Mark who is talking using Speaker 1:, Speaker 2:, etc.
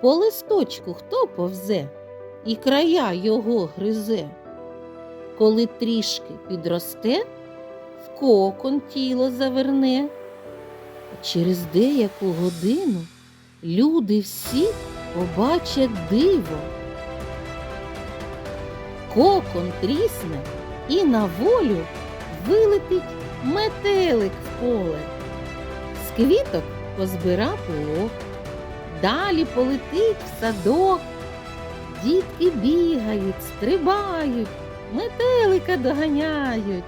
Speaker 1: По листочку хто повзе і края його гризе. Коли трішки підросте, в кокон тіло заверне. Через деяку годину люди всі побачать диво. Кокон трісне і на волю вилетить метелик в поле. З квіток позбира пилок, далі полетить в садок. Дітки бігають, стрибають, метелика доганяють.